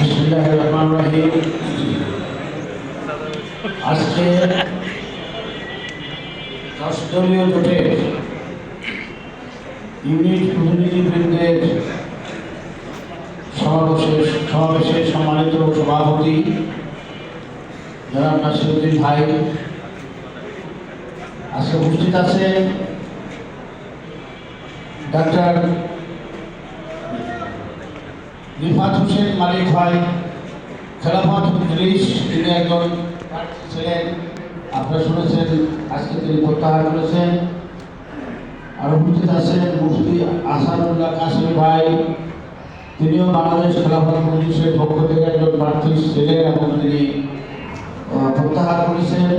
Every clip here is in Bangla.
বিসমিল্লাহির রহমানির রহিম আজকে দলীয় ভোটের ইউনিট প্রতিনিধিবৃন্দের সমাবেশের সমাবেশের সম্মানিত সভাপতি জনাব নাসিরুদ্দিন ভাই আজকে উপস্থিত আছেন ডাক্তার রিফাত হোসেন মালিক ভাই খেলাফত ইংলিশ তিনি একজন প্রার্থী ছিলেন। আপনারা শুনেছেন, আজকে তিনি প্রত্যাহার করেছেন। আর উপস্থিত আছেন মুফতি আসাদুল্লাহ কাসিম ভাই। তিনিও বাংলাদেশ খেলাফত মজলিসের পক্ষ থেকে একজন প্রার্থী ছিলেন এবং তিনি প্রত্যাহার করেছেন।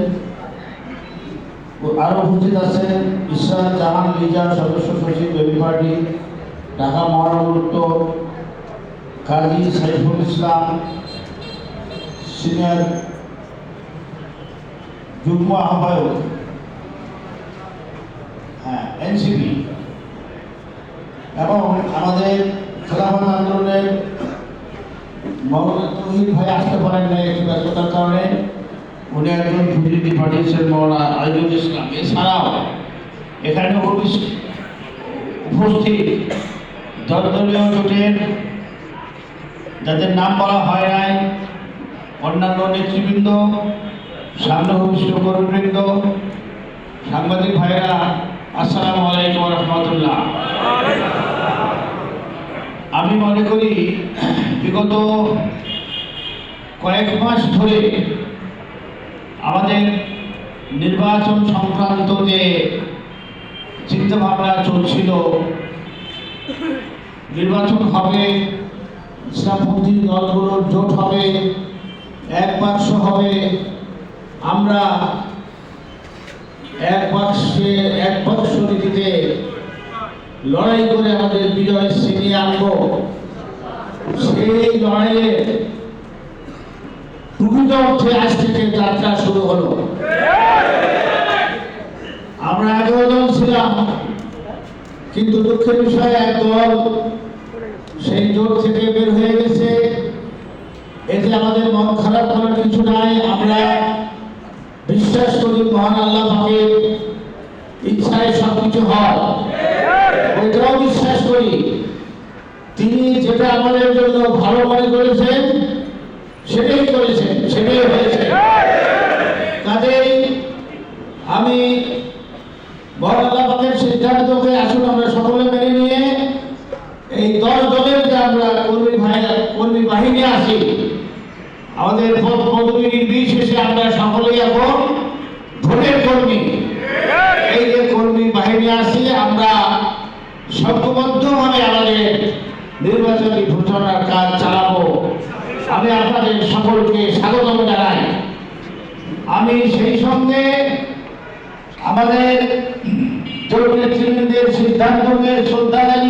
আরও উপস্থিত আছেন ইসরাত জাহান লিজা সদস্য সচিব বেবি পার্টি, ঢাকা মহানগর উত্তর। কাজী সাইফুল ইসলাম সিনিয়র যুগ্ম আহ্বায়ক হ্যাঁ এনসিপি, এবং আমাদের খেলাফত আন্দোলনের মৌলানা ভাই আসতে পারেন না একটু ব্যস্ততার কারণে। উনি একজন প্রতিনিধি পাঠিয়েছেন মৌলানা আইজুল ইসলাম। এছাড়াও এখানে উপস্থিত দলদলীয় জোটের যাদের নাম বলা হয় নাই, অন্যান্য নেতৃবৃন্দ, সামনে ভূমিষ্ঠ কর্মীবৃন্দ, সাংবাদিক ভাইরা আসসালামু আলাইকুম রহমতুল্লাহ। আমি মনে করি, বিগত কয়েক মাস ধরে আমাদের নির্বাচন সংক্রান্ত যে চিন্তাভাবনা চলছিল, নির্বাচন হবে ইসলামপন্থী দলগুলোর জোট হবে এক বাক্স হবে। আমরা এক বাক্সে এক বাক্স নীতিতে লড়াই করে আমাদের বিজয় ছিনিয়ে আনব। সেই লড়াইয়ে প্রকৃত অর্থে আজ থেকে যাত্রা শুরু হলো। আমরা এগারো জন ছিলাম, কিন্তু দুঃখের বিষয়, এক দল সেই জোট থেকে বের হয়ে গেছে। এতে আমাদের মন খারাপ করার কিছু নাই, আমরা বিশ্বাস করি মহান আল্লাহ পাকের ইচ্ছায় সবকিছু হয়। ওইটাও বিশ্বাস করি। তিনি যেটা আমাদের জন্য ভালো মনে করেছেন, সেটাই করেছেন, সেটাই হয়েছে। কাজেই আমি মহান আল্লাহ পাকের সিদ্ধান্তকে আসুন আমরা সকলে মেনে নিয়ে এই দশ দলের যে আমরা কর্মী ভাই বাহিনী আছি আমাদের পদ পদবী নির্বিশেষে আমরা সকলেই এখন ভোটের কর্মী। এই যে কর্মী বাহিনী আছি আমরা সর্ববদ্ধভাবে আমাদের নির্বাচনী ঘোষণার কাজ চালাবো। আমি আপনাদের সকলকে স্বাগতম জানাই। আমি সেই সঙ্গে আমাদের নেতৃবৃন্দের সিদ্ধান্তকে শ্রদ্ধা জানিয়ে